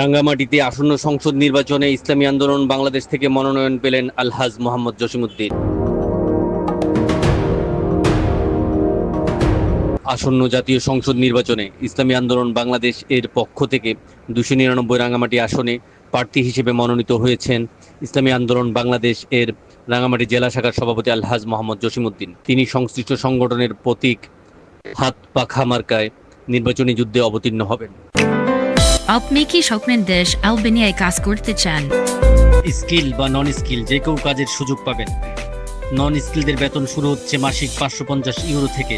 রাঙ্গামাটিতে আসন্ন সংসদ নির্বাচনে ইসলামী আন্দোলন বাংলাদেশ থেকে মনোনয়ন পেলেন আলহাজ মোহাম্মদ জসিমউদ্দিন। আসন্ন জাতীয় সংসদ নির্বাচনে ইসলামী আন্দোলন বাংলাদেশ এর পক্ষ থেকে দুশো নিরানব্বই রাঙ্গামাটি আসনে প্রার্থী হিসেবে মনোনীত হয়েছেন ইসলামী আন্দোলন বাংলাদেশ এর রাঙ্গামাটি জেলা শাখার সভাপতি আলহাজ মোহাম্মদ জসিমুদ্দিন তিনি সংশ্লিষ্ট সংগঠনের প্রতীক হাত পাখা মার্কায় নির্বাচনী যুদ্ধে অবতীর্ণ হবেন। আপনি কি স্বপ্নের দেশ আলবেনিয়ায় কাজ করতে চান। স্কিল বা নন স্কিল যে কেউ কাজের সুযোগ পাবেন। নন স্কিলদের বেতন শুরু হচ্ছে মাসিক পাঁচশো পঞ্চাশ ইউরো থেকে।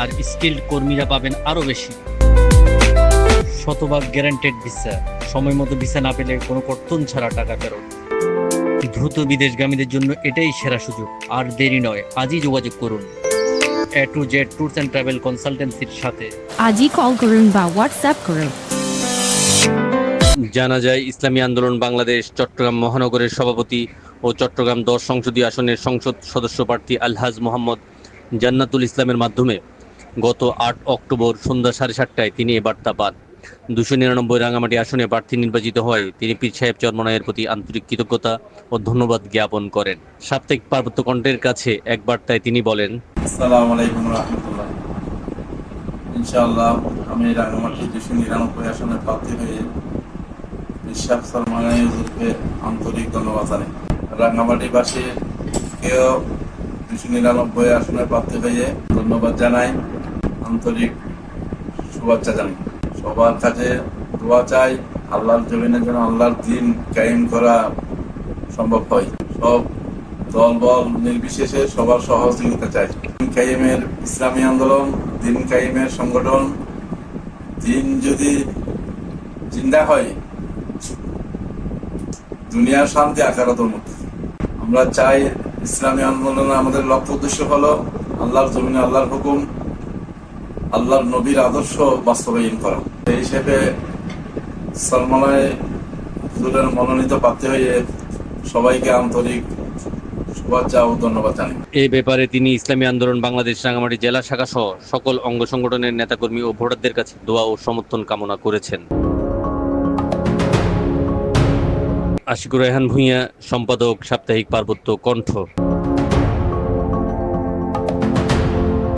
আর স্কিল্ড কর্মীরা পাবেন আরও বেশি। শতভাগ গ্যারান্টেড ভিসা সময় মতো ভিসা না পেলে কোনো কর্তন ছাড়া টাকা ফেরত। দ্রুত বিদেশগামীদের জন্য এটাই সেরা সুযোগ। আর দেরি নয় আজই যোগাযোগ করুন। A to Z tours and travel কনসালটেন্সির সাথে। আজই কল করুন বা হোয়াটসঅ্যাপ করুন। জানা যায়, ইসলামী আন্দোলন বাংলাদেশ, চট্টগ্রাম মহানগরের সভাপতি ও চট্টগ্রাম দশ সংসদীয় আসনের সংসদ সদস্য প্রার্থী আলহাজ মোহাম্মদ জান্নাতুল ইসলামের মাধ্যমে গত আট অক্টোবর সন্ধ্যা সাড়ে সাতটায় তিনি এ বার্তা পান। দুশো নিরানব্বই রাঙামাটি আসনে প্রার্থী নির্বাচিত হওয়ায় তিনি পীর সাহেব চরমনায়ের প্রতি আন্তরিক কৃতজ্ঞতা ও ধন্যবাদ জ্ঞাপন করেন। সাপ্তাহিক পার্বত্য কণ্ঠের কাছে এক বার্তায় তিনি বলেন, আসসালামু আলাইকুম রহমতুল্লাহ। ইনশাআল্লাহ আমি রাঙামাটি দুশো নিরানব্বই আসনে প্রার্থী হয়ে বিশ্বাস সলমানের আন্তরিক ধন্যবাদ জানাই। রাঙামাটিবাসীকেও দুশো নিরানব্বই আসনে প্রার্থী হয়ে ধন্যবাদ জানাই, আন্তরিক শুভেচ্ছা জানাই। সবার কাছে দোয়া চাই, আল্লাহর জমিনের জন্য আল্লাহর দিন কায়েম করা সম্ভব হয়। সব দল বল নির্বিশেষে সবার সহযোগিতা চাই। দিন কায়েমের ইসলামী আন্দোলন, দিন কায়েমের সংগঠন দিন যদি জিন্দা হয়, দুনিয়ার শান্তি আকারত আমরা চাই ইসলামী আন্দোলনে আমাদের লক্ষ্য উদ্দেশ্য হলো আল্লাহর জমিনে আল্লাহর হুকুম, আল্লাহর নবীর আদর্শ বাস্তবায়ন করা। এই হিসেবে সলমানায় মনোনীত প্রার্থী হয়ে সবাইকে আন্তরিক এ ব্যাপারে তিনি ইসলামী আন্দোলন, বাংলাদেশ রাঙামাটি জেলা শাখা সহ সকল অঙ্গ সংগঠনের নেতাকর্মী ও ভোটারদের কাছে দোয়া ও সমর্থন কামনা করেছেন। আশিকুর রেহান ভূঁইয়া, সম্পাদক সাপ্তাহিক পার্বত্য কণ্ঠ।